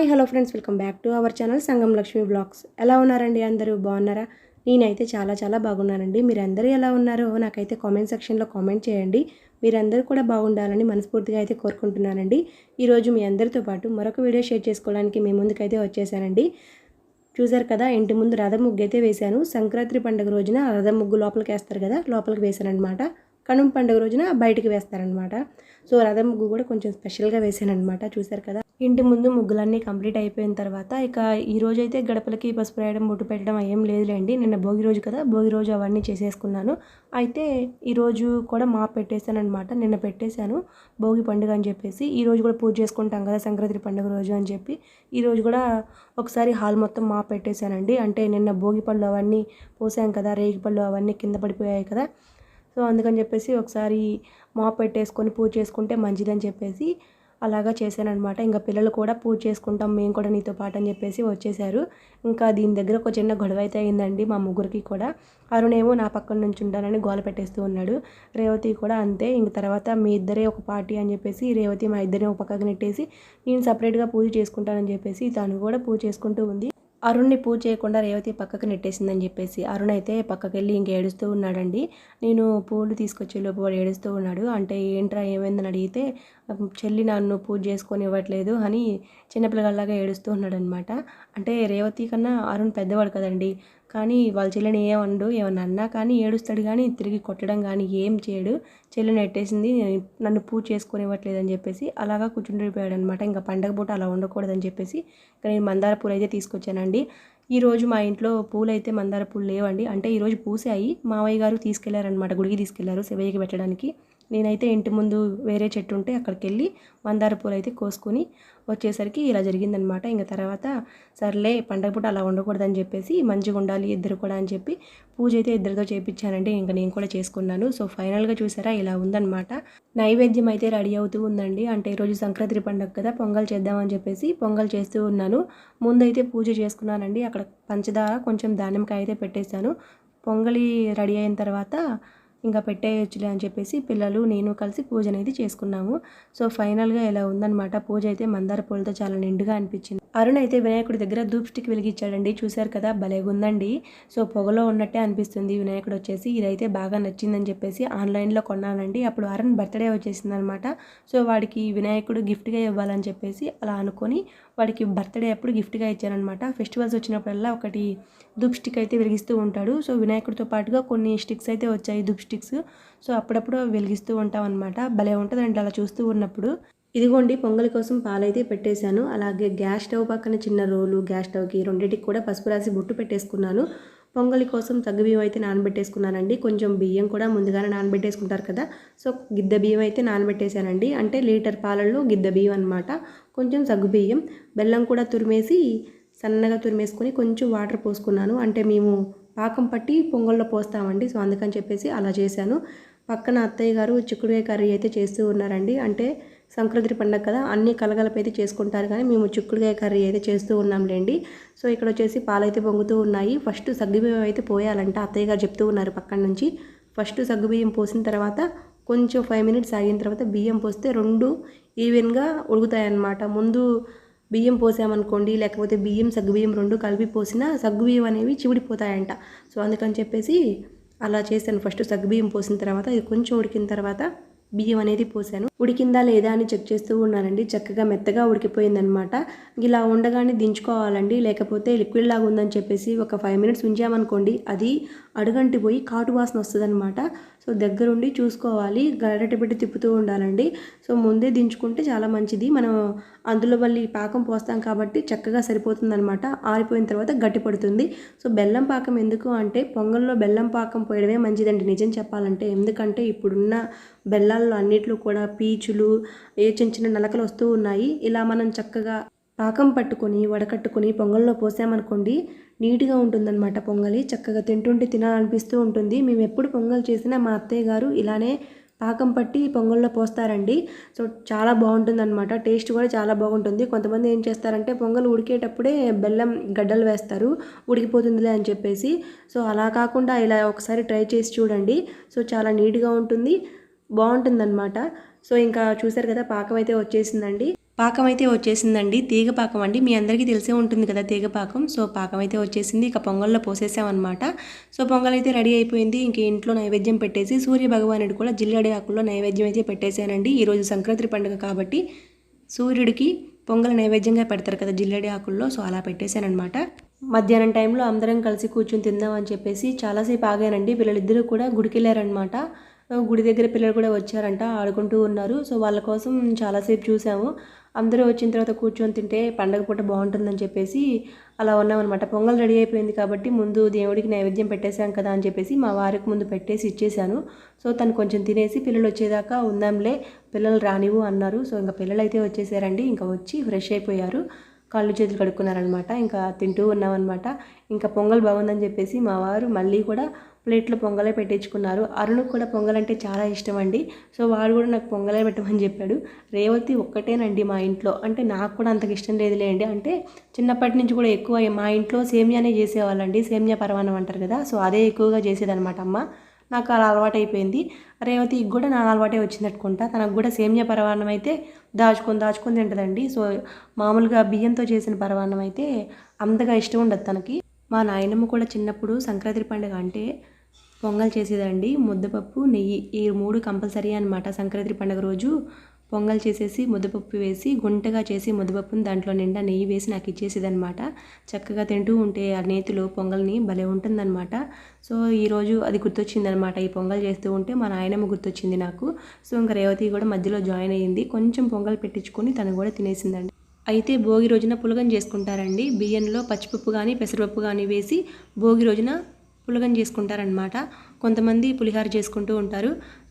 Hi hello friends welcome back to our channel Sangam Lakshmi blogs. ఎలా ఉన్నారండి అందరూ? బాగున్నారా? నేనైతే చాలా చాలా బాగున్నానండి. మీరందరూ ఎలా ఉన్నారో నాకైతే కామెంట్ సెక్షన్లో కామెంట్ చేయండి. మీరందరూ కూడా బాగుండాలని మనస్ఫూర్తిగా అయితే కోరుకుంటున్నానండి. ఈరోజు మీ అందరితో పాటు మరొక వీడియో షేర్ చేసుకోవడానికి మీ ముందుకైతే వచ్చేసానండి. చూసారు కదా ఇంటి ముందు రథం ముగ్గు అయితే వేశాను. సంక్రాంతి పండుగ రోజున రథం ముగ్గు లోపలికి వేస్తారు కదా లోపలికి వేశానమాట అనమాట కనుమ పండుగ రోజున బయటికి వేస్తారనమాట సో రథం ముగ్గు కూడా కొంచెం స్పెషల్గా వేసాను అనమాట చూసారు కదా? ఇంటి ముందు ముగ్గులన్నీ కంప్లీట్ అయిపోయిన తర్వాత ఇక ఈ రోజు అయితే గడపలకి పసుపు రాయడం బొట్టు పెట్టడం ఏం లేదులేండి. నిన్న భోగి రోజు కదా భోగి రోజు అవన్నీ చేసేసుకున్నాను. అయితే ఈరోజు కూడా మా పెట్టేశాను అనమాట నిన్న పెట్టేశాను భోగి పండుగ అని చెప్పేసి. ఈ రోజు కూడా పూజ చేసుకుంటాం కదా సంక్రాంతి పండుగ రోజు అని చెప్పి. ఈరోజు కూడా ఒకసారి హాల్ మొత్తం మా పెట్టేశానండి. అంటే నిన్న భోగి పళ్ళు అవన్నీ పోసాం కదా రేగి పళ్ళు అవన్నీ కింద పడిపోయాయి కదా. సో అందుకని చెప్పేసి ఒకసారి మాప్ పెట్టేసుకొని పూజ చేసుకుంటే మంచిదని చెప్పేసి అలాగా చేశానమాట ఇంకా పిల్లలు కూడా పూజ చేసుకుంటాం మేము కూడా నీతో పాటు అని చెప్పేసి వచ్చేసారు ఇంకా దీని దగ్గర ఒక చిన్న గొడవ అయితే అయిందండి మా ముగ్గురికి కూడా. అరుణేమో నా పక్కన నుంచి ఉంటానని గోల పెట్టేస్తూ ఉన్నాడు. రేవతి కూడా అంతే ఇంక తర్వాత మీ ఇద్దరే ఒక పార్టీ అని చెప్పేసి రేవతి మా ఇద్దరిని ఒక పక్కకు నెట్టేసి నేను సపరేట్గా పూజ చేసుకుంటానని చెప్పేసి తను కూడా పూజ చేసుకుంటూ ఉంది. అరుణ్ని పూజ చేయకుండా రేవతి పక్కకు నెట్టేసిందని చెప్పేసి అరుణ్ అయితే పక్కకి వెళ్ళి ఇంక ఏడుస్తూ ఉన్నాడండి. నేను పూలు తీసుకొచ్చే లోపు వాడు ఏడుస్తూ ఉన్నాడు. అంటే ఏంట్రా ఏమైందని అడిగితే చెల్లి నన్ను పూజ చేసుకొని ఇవ్వట్లేదు అని చిన్నపిల్లగాళ్ళలాగా ఏడుస్తూ ఉన్నాడనమాట. అంటే రేవతి కన్నా అరుణ్ పెద్దవాడు కదండి. కానీ వాళ్ళ చెల్లెని ఏమనడు ఏమన్నా అన్నా కానీ ఏడుస్తాడు కానీ తిరిగి కొట్టడం కానీ ఏం చేయడు. చెల్లెని ఎట్టేసింది నన్ను పూజ చేసుకొని ఇవ్వట్లేదని చెప్పేసి అలాగా కూర్చుండిపోయాడు అనమాట ఇంకా పండగ పూట అలా ఉండకూడదని చెప్పేసి ఇంకా నేను మందార పూలు అయితే తీసుకొచ్చానండి. ఈరోజు మా ఇంట్లో పూలు అయితే మందార పూలు లేవండి. అంటే ఈరోజు పూసాయి. మావయ్య గారు తీసుకెళ్ళారనమాట గుడికి తీసుకెళ్ళారు శివయ్యకి పెట్టడానికి. నేనైతే ఇంటి ముందు వేరే చెట్టు ఉంటే అక్కడికి వెళ్ళి మందార పూలు అయితే కోసుకొని వచ్చేసరికి ఇలా జరిగిందనమాట ఇంకా తర్వాత సర్లే పండగ పూట అలా ఉండకూడదని చెప్పేసి మంచిగా ఉండాలి ఇద్దరు కూడా అని చెప్పి పూజ అయితే ఇద్దరితో చేయించానండి ఇంకా నేను కూడా చేసుకున్నాను. సో ఫైనల్గా చూసారా ఇలా ఉందన్నమాట. నైవేద్యం అయితే రెడీ అవుతూ ఉందండి. అంటే ఈరోజు సంక్రాంతి పండగ కదా పొంగల్ చేద్దామని చెప్పేసి పొంగల్ చేస్తూ ఉన్నాను. ముందైతే పూజ చేసుకున్నానండి. అక్కడ పంచదార కొంచెం దానిమ్మకాయ అయితే పెట్టేశాను. పొంగలి రెడీ అయిన తర్వాత ఇంకా పెట్టేయొచ్చులే అని చెప్పేసి పిల్లలు నేను కలిసి పూజ అనేది చేసుకున్నాము. సో ఫైనల్గా ఇలా ఉందన్నమాట. పూజ అయితే మందార పూలతో చాలా నిండుగా అనిపించింది. అరుణ్ అయితే వినాయకుడి దగ్గర ధూప్ స్టిక్ వెలిగించాడండి. చూశారు కదా భలేగుందండి సో పొగలో ఉన్నట్టే అనిపిస్తుంది వినాయకుడు వచ్చేసి. ఇదైతే బాగా నచ్చిందని చెప్పేసి ఆన్లైన్లో కొన్నానండి. అప్పుడు అరుణ్ బర్త్డే వచ్చేసింది అనమాట సో వాడికి వినాయకుడు గిఫ్ట్గా ఇవ్వాలని చెప్పేసి అలా అనుకొని వాడికి బర్త్డే అప్పుడు గిఫ్ట్గా ఇచ్చానమాట ఫెస్టివల్స్ వచ్చినప్పుడల్లా ఒకటి ధూప్ స్టిక్ అయితే వెలిగిస్తూ ఉంటాడు. సో వినాయకుడితో పాటుగా కొన్ని స్టిక్స్ అయితే వచ్చాయి ధూప్ స్టిక్స్. సో అప్పుడప్పుడు వెలిగిస్తూ ఉంటాం అనమాట భలే ఉంటుందండి అలా చూస్తూ ఉన్నప్పుడు. ఇదిగోండి పొంగల్ కోసం పాలైతే పెట్టేశాను. అలాగే గ్యాస్ స్టవ్ పక్కన చిన్న రోలు గ్యాస్ స్టవ్కి రెండింటికి కూడా పసుపు రాసి బొట్టు పెట్టేసుకున్నాను. పొంగలి కోసం బియ్యం అయితే నానబెట్టేసుకున్నానండి. కొంచెం బియ్యం కూడా ముందుగానే నానబెట్టేసుకుంటారు కదా. సో గిద్ద బియ్యం అయితే నానబెట్టేశానండి. అంటే లీటర్ పాలల్లో గిద్ద బియ్యం అనమాట కొంచెం బియ్యం. బెల్లం కూడా తురిమేసి సన్నగా తురిమేసుకొని కొంచెం వాటర్ పోసుకున్నాను. అంటే మేము పాకం పట్టి పొంగల్లో పోస్తామండి. సో అందుకని చెప్పేసి అలా చేశాను. పక్కన అత్తయ్య గారు చిక్కుడుకాయ కర్రీ అయితే చేస్తూ ఉన్నారండి. అంటే సంక్రాంతి పండగ కదా అన్ని కలగలపై అయితే చేసుకుంటారు కానీ మేము చిక్కుడుకాయ కర్రీ అయితే చేస్తూ ఉన్నాంలేండి. సో ఇక్కడ వచ్చేసి పాలైతే పొంగుతూ ఉన్నాయి. ఫస్ట్ సగ్గుబియ్యం అయితే పోయాలంట అత్తయ్య గారు చెప్తూ ఉన్నారు పక్కన నుంచి. ఫస్ట్ సగ్గుబియ్యం పోసిన తర్వాత కొంచెం ఫైవ్ మినిట్స్ ఆగిన తర్వాత బియ్యం పోస్తే రెండు ఈవెన్గా ఉడుకుతాయన్నమాట. ముందు బియ్యం పోసామనుకోండి లేకపోతే బియ్యం సగ్గుబియ్యం రెండు కలిపి పోసినా సగ్గుబియ్యం అనేవి చివిడిపోతాయంట. సో అందుకని చెప్పేసి అలా చేశాను. ఫస్ట్ సగ్గుబియ్యం పోసిన తర్వాత ఇది కొంచెం ఉడికిన తర్వాత బియ్యం అనేది పోసాను. ఉడికిందా లేదా అని చెక్ చేస్తూ ఉన్నానండి. చక్కగా మెత్తగా ఉడికిపోయిందనమాట. ఇలా ఉండగానే దించుకోవాలండి. లేకపోతే లిక్విడ్ లాగా ఉందని చెప్పేసి ఒక ఫైవ్ మినిట్స్ ఉంచామనుకోండి అది అడుగంటి పోయి కాటు వాసన వస్తుంది సో దగ్గరుండి చూసుకోవాలి గరటె పెట్టి తిప్పుతూ ఉండాలండి. సో ముందే దించుకుంటే చాలా మంచిది. మనం అందులో మళ్ళీ పాకం పోస్తాం కాబట్టి చక్కగా సరిపోతుంది అనమాట ఆరిపోయిన తర్వాత గట్టి పడుతుంది. సో బెల్లం పాకం ఎందుకు అంటే పొంగల్లో బెల్లం పాకం పోయడమే మంచిదండి నిజం చెప్పాలంటే. ఎందుకంటే ఇప్పుడున్న బెల్లాల్లో అన్నిట్లో కూడా పీచులు ఏ చిన్న చిన్న నలకలు వస్తూ ఉన్నాయి. ఇలా మనం చక్కగా పాకం పట్టుకొని వడకట్టుకొని పొంగల్లో పోసామనుకోండి నీట్గా ఉంటుందన్నమాట పొంగలి. చక్కగా తింటుంటే తినాలనిపిస్తూ ఉంటుంది. మేము ఎప్పుడు పొంగల్ చేసినా మా అత్తయ్య గారు ఇలానే పాకం పట్టి పొంగల్లో పోస్తారండి. సో చాలా బాగుంటుంది అనమాట టేస్ట్ కూడా చాలా బాగుంటుంది. కొంతమంది ఏం చేస్తారంటే పొంగల్ ఉడికేటప్పుడే బెల్లం గడ్డలు వేస్తారు. ఉడికిపోతుందిలే అని చెప్పేసి. సో అలా కాకుండా ఇలా ఒకసారి ట్రై చేసి చూడండి. సో చాలా నీట్గా ఉంటుంది. బాగుంటుందన్నమాట. సో ఇంకా చూసారు కదా పాకం అయితే వచ్చేసిందండి. పాకం అయితే వచ్చేసిందండి. తీగ పాకం అండి. మీ అందరికీ తెలిసే ఉంటుంది కదా తీగ పాకం. సో పాకం అయితే వచ్చేసింది. ఇక పొంగల్లో పోసేసామన్నమాట. సో పొంగల్ అయితే రెడీ అయిపోయింది. ఇంక ఇంట్లో నైవేద్యం పెట్టేసి సూర్య భగవానుడు కూడా జిల్లడి ఆకుల్లో నైవేద్యం అయితే పెట్టేశానండి ఈరోజు సంక్రాంతి పండుగ కాబట్టి సూర్యుడికి పొంగల్ నైవేద్యంగా పెడతారు కదా జిల్లడి ఆకుల్లో. సో అలా పెట్టేశానమాట మధ్యాహ్నం టైంలో అందరం కలిసి కూర్చొని తిందాం అని చెప్పేసి చాలాసేపు ఆగానండి. పిల్లలిద్దరూ కూడా గుడికి వెళ్ళారనమాట గుడి దగ్గర పిల్లలు కూడా వచ్చారంట ఆడుకుంటూ ఉన్నారు. సో వాళ్ళ కోసం చాలాసేపు చూసాము. అందరూ వచ్చిన తర్వాత కూర్చొని తింటే పండగ పూట బాగుంటుందని చెప్పేసి అలా ఉన్నామన్నమాట. పొంగల్ రెడీ అయిపోయింది కాబట్టి ముందు దేవుడికి నైవేద్యం పెట్టేశాం కదా అని చెప్పేసి మా వారికి ముందు పెట్టేసి ఇచ్చేసాను సో తను కొంచెం తినేసి పిల్లలు వచ్చేదాకా ఉందాంలే పిల్లలు రానివ్వు అన్నారు. సో ఇంకా పిల్లలు అయితే వచ్చేసారండి. ఇంకా వచ్చి ఫ్రెష్ అయిపోయారు. కాళ్ళు చేతులు కడుక్కున్నారనమాట ఇంకా తింటూ ఉన్నామన్నమాట. ఇంకా పొంగల్ బాగుందని చెప్పేసి మా వారు మళ్ళీ కూడా ప్లేట్లో పొంగలే పెట్టించుకున్నారు. అరుణ్ కూడా పొంగలంటే చాలా ఇష్టం అండి సో వాడు కూడా నాకు పొంగలే పెట్టమని చెప్పాడు. రేవతి ఒక్కటేనండి మా ఇంట్లో. అంటే నాకు కూడా అంతకు ఇష్టం లేదులేండి అంటే చిన్నప్పటి నుంచి కూడా ఎక్కువ మా ఇంట్లో సేమియానే చేసేవాళ్ళండి. సేమియా పరమాణం అంటారు కదా. సో అదే ఎక్కువగా చేసేదనమాట అమ్మ. నాకు అలా అలవాటైపోయింది. రేవతికి కూడా నా అలవాటే వచ్చిందనుకుంటా. తనకు కూడా సేమియా పరమాన్నం అయితే దాచుకొని దాచుకొని తింటుందండి. సో మామూలుగా బియ్యంతో చేసిన పరమాన్నం అయితే అంతగా ఇష్టం ఉండదు తనకి. మా నాయనమ్మ కూడా చిన్నప్పుడు సంక్రాంతి పండుగ అంటే పొంగల్ చేసేదండి. ముద్దపప్పు నెయ్యి. ఈ మూడు కంపల్సరీ అనమాట సంక్రాంతి పండుగ రోజు పొంగల్ చేసేసి ముద్దపప్పు వేసి గుంటగా చేసి ముద్దపప్పుని దాంట్లో నిండా నెయ్యి వేసి నాకు ఇచ్చేసేదనమాట చక్కగా తింటూ ఉంటే ఆ నేతిలో పొంగల్ని భలే ఉంటుందన్నమాట. సో ఈరోజు అది గుర్తొచ్చిందనమాట ఈ పొంగల్ చేస్తూ ఉంటే మా నాయనమ్మ గుర్తొచ్చింది నాకు. సో ఇంకా రేవతి కూడా మధ్యలో జాయిన్ అయ్యింది. కొంచెం పొంగల్ పెట్టించుకొని తను కూడా తినేసిందండి. అయితే భోగి రోజున పులగం చేసుకుంటారండి. బియ్యంలో పచ్చిపప్పు కానీ పెసరపప్పు కానీ వేసి భోగి రోజున పులగం చేసుకుంటారనమాట కొంతమంది పులిహార చేసుకుంటూ ఉంటారు.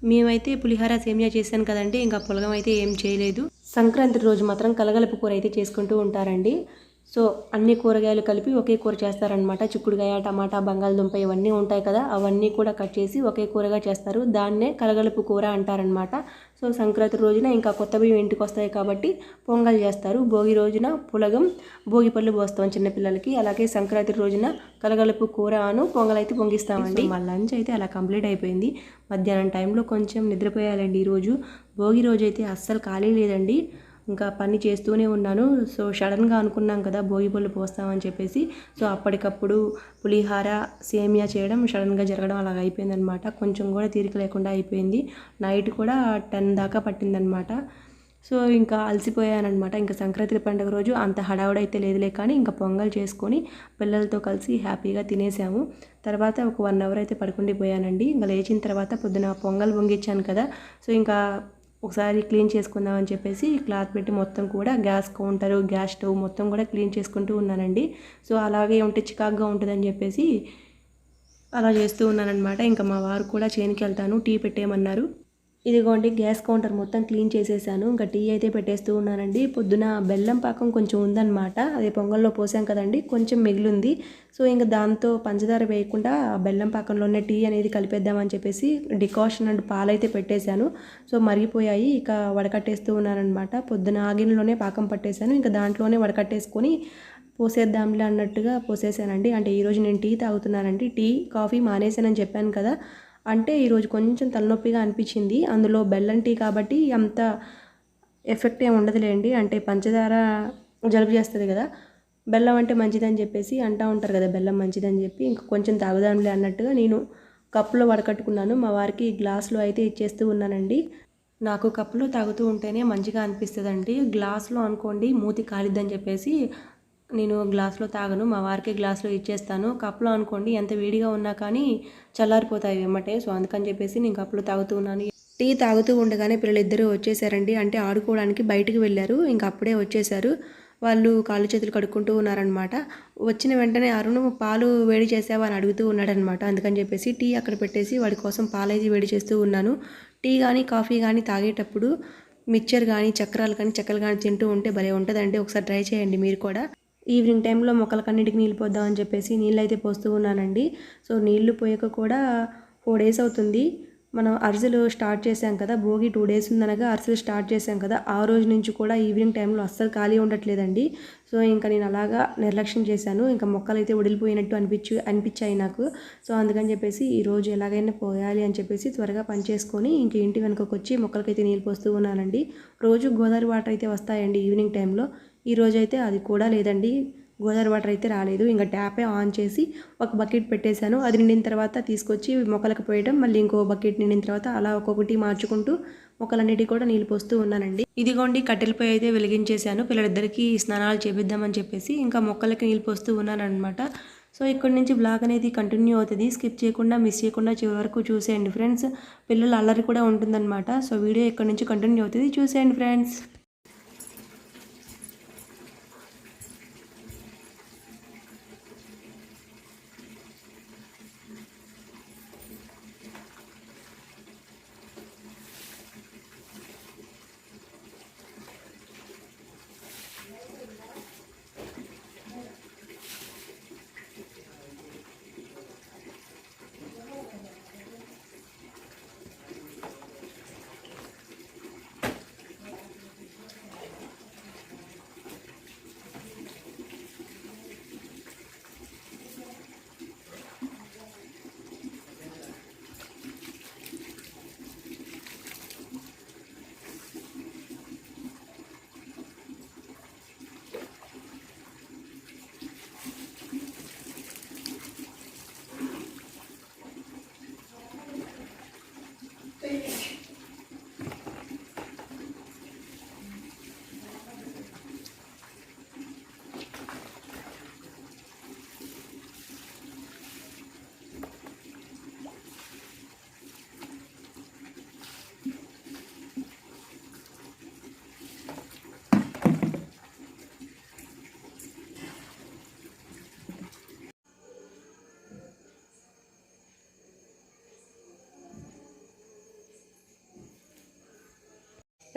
మేమైతే పులిహార సేమియా చేశాను కదండి. ఇంకా పులగం అయితే ఏం చేయలేదు. సంక్రాంతి రోజు మాత్రం కలగలుపు కూర అయితే చేసుకుంటూ ఉంటారండి. సో అన్ని కూరగాయలు కలిపి ఒకే కూర చేస్తారనమాట చిక్కుడుకాయ టమాటా బంగాళదుంప ఇవన్నీ ఉంటాయి కదా. అవన్నీ కూడా కట్ చేసి ఒకే కూరగా చేస్తారు. దాన్నే కలగలుపు కూర అంటారనమాట సో సంక్రాంతి రోజున ఇంకా కొత్త బియ్యం ఇంటికి వస్తాయి కాబట్టి పొంగల్ చేస్తారు. భోగి రోజున పులగం భోగి పళ్ళు పోస్తాం చిన్నపిల్లలకి అలాగే సంక్రాంతి రోజున కలగలుపు కూర అను పొంగల్ అయితే పొంగిస్తామండి. మా లంచ్ అయితే అలా కంప్లీట్ అయిపోయింది. మధ్యాహ్నం టైంలో కొంచెం నిద్రపోయాలండి ఈరోజు. భోగి రోజు అయితే అస్సలు ఖాళీ లేదండి. ఇంకా పని చేస్తూనే ఉన్నాను. సో సడన్గా అనుకున్నాం కదా భోగి పళ్ళు పోస్తామని చెప్పేసి. సో అప్పటికప్పుడు పులిహార సేమియా చేయడం సడన్గా జరగడం అలాగ అయిపోయిందనమాట కొంచెం కూడా తీరిక లేకుండా అయిపోయింది. నైట్ కూడా టెన్ దాకా పట్టిందనమాట సో ఇంకా అలసిపోయానమాట ఇంకా సంక్రాంతి పండుగ రోజు అంత హడావుడైతే లేదులే కానీ ఇంకా పొంగల్ చేసుకొని పిల్లలతో కలిసి హ్యాపీగా తినేసాము. తర్వాత ఒక వన్ అవర్ అయితే పడుకుండిపోయానండి. ఇంకా లేచిన తర్వాత పొద్దున పొంగల్ పొంగిచ్చాను కదా. సో ఇంకా ఒకసారి క్లీన్ చేసుకుందామని చెప్పేసి క్లాత్ పెట్టి మొత్తం కూడా గ్యాస్ కౌంటర్ గ్యాస్ స్టవ్ మొత్తం కూడా క్లీన్ చేసుకుంటూ ఉన్నానండి. సో అలాగే ఉంటే చికాక్గా ఉంటుందని చెప్పేసి అలా చేస్తూ ఉన్నానమాట ఇంకా మా వారు కూడా చేనికి వెళ్తాను టీ పెట్టేయమన్నారు. ఇదిగోండి గ్యాస్ కౌంటర్ మొత్తం క్లీన్ చేసేసాను. ఇంకా టీ అయితే పెట్టేస్తూ ఉన్నానండి. పొద్దున బెల్లం పాకం కొంచెం ఉందన్నమాట. అది పొంగల్లో పోసాం కదండి కొంచెం మిగిలింది. సో ఇంకా దాంతో పంచదార వేయకుండా ఆ బెల్లం పాకంలోనే టీ అనేది కలిపేద్దామని చెప్పేసి డికాషన్ అండ్ పాలైతే పెట్టేశాను. సో మరిగిపోయాయి. ఇక వడకట్టేస్తూ ఉన్నానమాట పొద్దున ఆగినలోనే పాకం పట్టేశాను. ఇంకా దాంట్లోనే వడకట్టేసుకొని పోసేద్దాంలే అన్నట్టుగా పోసేసానండి. అంటే ఈరోజు నేను టీ తాగుతున్నానండి. టీ కాఫీ మానేశానని చెప్పాను కదా. అంటే ఈరోజు కొంచెం తలనొప్పిగా అనిపించింది. అందులో బెల్లం టీ కాబట్టి అంత ఎఫెక్ట్ ఏమి ఉండదులేండి. అంటే పంచదార జలుబు చేస్తుంది కదా బెల్లం అంటే మంచిదని చెప్పేసి అంటూ ఉంటారు కదా బెల్లం మంచిదని చెప్పి ఇంక కొంచెం తాగుదాంలే అన్నట్టుగా నేను కప్పులో వడకట్టుకున్నాను. మా వారికి గ్లాసులో అయితే ఇచ్చేస్తూ ఉన్నానండి. నాకు కప్పులో తాగుతూ ఉంటేనే మంచిగా అనిపిస్తుందండి. గ్లాస్లో అనుకోండి మూతి కాలిద్దని చెప్పేసి నేను గ్లాస్లో తాగను మా వారికి గ్లాస్లో ఇచ్చేస్తాను. కప్లో అనుకోండి ఎంత వేడిగా ఉన్నా కానీ చల్లారిపోతాయి వెమ్మటే సో అందుకని చెప్పేసి నేను కప్లో తాగుతూ ఉన్నాను. టీ తాగుతూ ఉండగానే పిల్లలు వచ్చేసారండి. అంటే ఆడుకోవడానికి బయటికి వెళ్ళారు. ఇంక అప్పుడే వచ్చేసారు. వాళ్ళు కాళ్ళు చేతులు కడుక్కుంటూ ఉన్నారనమాట వచ్చిన వెంటనే అరుణ్ పాలు వేడి చేసావా? అని అడుగుతూ ఉన్నాడనమాట అందుకని చెప్పేసి టీ అక్కడ పెట్టేసి వాడి కోసం పాలైజీ వేడి చేస్తూ ఉన్నాను. టీ కానీ కాఫీ కానీ తాగేటప్పుడు మిక్చర్ కానీ చక్రాలు కానీ చక్కలు కానీ తింటూ ఉంటే భలే ఉంటుందండి. ఒకసారి ట్రై చేయండి మీరు కూడా. ఈవినింగ్ టైంలో మొక్కలకన్నిటికి నీళ్ళు పోద్దామని చెప్పేసి నీళ్ళు అయితే పోస్తూ ఉన్నానండి. సో నీళ్ళు పోయక కూడా ఫోర్ డేస్ అవుతుంది. మనం అరిసెలు స్టార్ట్ చేసాం కదా భోగి టూ డేస్ ఉందనగా అరిసెలు స్టార్ట్ చేసాం కదా ఆ రోజు నుంచి కూడా ఈవినింగ్ టైంలో అస్సలు ఖాళీ ఉండట్లేదండి. సో ఇంకా నేను అలాగా నిర్లక్ష్యం చేశాను. ఇంకా మొక్కలు అయితే వడిలిపోయినట్టు అనిపించు అనిపించాయి నాకు. సో అందుకని చెప్పేసి ఈ రోజు ఎలాగైనా పోయాలి అని చెప్పేసి త్వరగా పని చేసుకొని ఇంక ఇంటి వెనుకకు వచ్చి మొక్కలకైతే నీళ్ళు పోస్తూ ఉన్నానండి. రోజు గోదావరి వాటర్ అయితే వస్తాయండి ఈవినింగ్ టైంలో. ఈ అయితే అది కూడా లేదండి. గోదావరి వాటర్ అయితే రాలేదు. ఇంకా ట్యాపే ఆన్ చేసి ఒక బకెట్ పెట్టేశాను. అది నిండిన తర్వాత తీసుకొచ్చి మొక్కలకు పోయడం మళ్ళీ ఇంకో బకెట్ నిండిన తర్వాత అలా ఒక్కొక్కటి మార్చుకుంటూ మొక్కలన్నిటి కూడా నీళ్ళు పోస్తూ ఉన్నానండి. ఇదిగోండి కట్టెలపై అయితే వెలిగించేశాను. పిల్లలిద్దరికీ స్నానాలు చేపిద్దామని చెప్పేసి ఇంకా మొక్కలకి నీళ్ళు పోస్తూ ఉన్నాను సో ఇక్కడ నుంచి బ్లాగ్ అనేది కంటిన్యూ అవుతుంది. స్కిప్ చేయకుండా మిస్ చేయకుండా చివరి వరకు చూసేయండి ఫ్రెండ్స్. పిల్లల అల్లరి కూడా ఉంటుందన్నమాట. సో వీడియో ఇక్కడ నుంచి కంటిన్యూ అవుతుంది. చూసేయండి ఫ్రెండ్స్.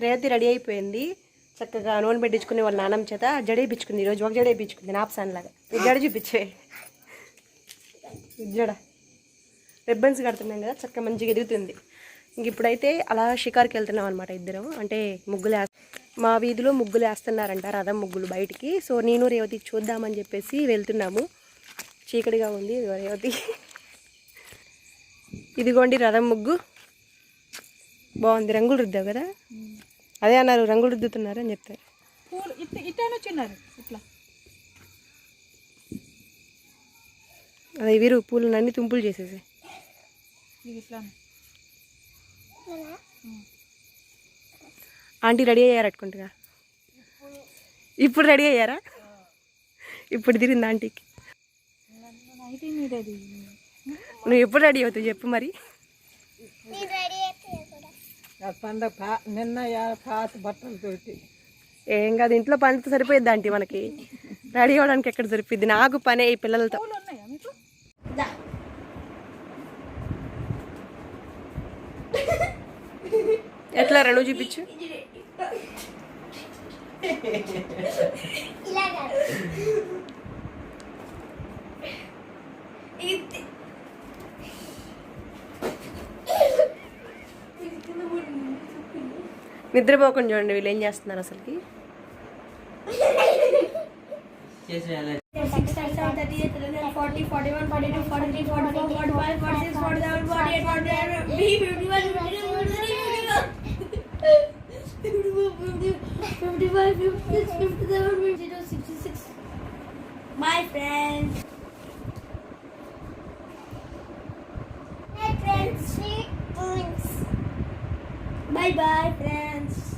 రేవతి రెడీ అయిపోయింది. చక్కగా నూనె పెట్టించుకునే వాళ్ళ నాన్నమ్మ చేత జడేపించుకుంది ఈరోజు ఒక జడేపించుకుంది నాపసాన్ లాగా. జడ చూపించే. జడ. రిబ్బన్స్ కడుతున్నాం కదా చక్కగా మంచిగా ఎదుగుతుంది. ఇంక ఇప్పుడైతే అలా షికార్కి వెళ్తున్నాం అనమాట ఇద్దరం. అంటే ముగ్గులు మా వీధిలో ముగ్గులు వేస్తున్నారంట రథం ముగ్గులు బయటికి. సో నేను రేవతి చూద్దామని చెప్పేసి వెళ్తున్నాము. చీకటిగా ఉంది రేవతి. ఇదిగోండి రథం ముగ్గు. బాగుంది. రంగులు రుద్దావు కదా? అదే అన్నారు రంగులు రుద్దుతున్నారు అని పూలు ఇట్లా. అదే వీరు పూలు అన్ని తుంపులు చేసేసి. ఇట్లా ఆంటీ రెడీ అయ్యారు అట్టుకుంటుగా ఇప్పుడు రెడీ అయ్యారా? ఇప్పుడు తిరిగింది ఆంటీకి? నువ్వు ఎప్పుడు రెడీ అవుతావు చెప్పు మరి. పండగ పా నిన్న పాత బట్టలు తోటి. ఏం కాదు ఇంట్లో పనితో సరిపోయిద్ది ఆంటీ మనకి? రెడీ అవ్వడానికి ఎక్కడ సరిపోద్ది నాకు పనే ఈ పిల్లలతో. ఎట్లా రెండు చూపించు. నిద్రపోకుండా చూడండి వీళ్ళు ఏం చేస్తున్నారు అసలుకి. Six, seven, Bye-bye, friends.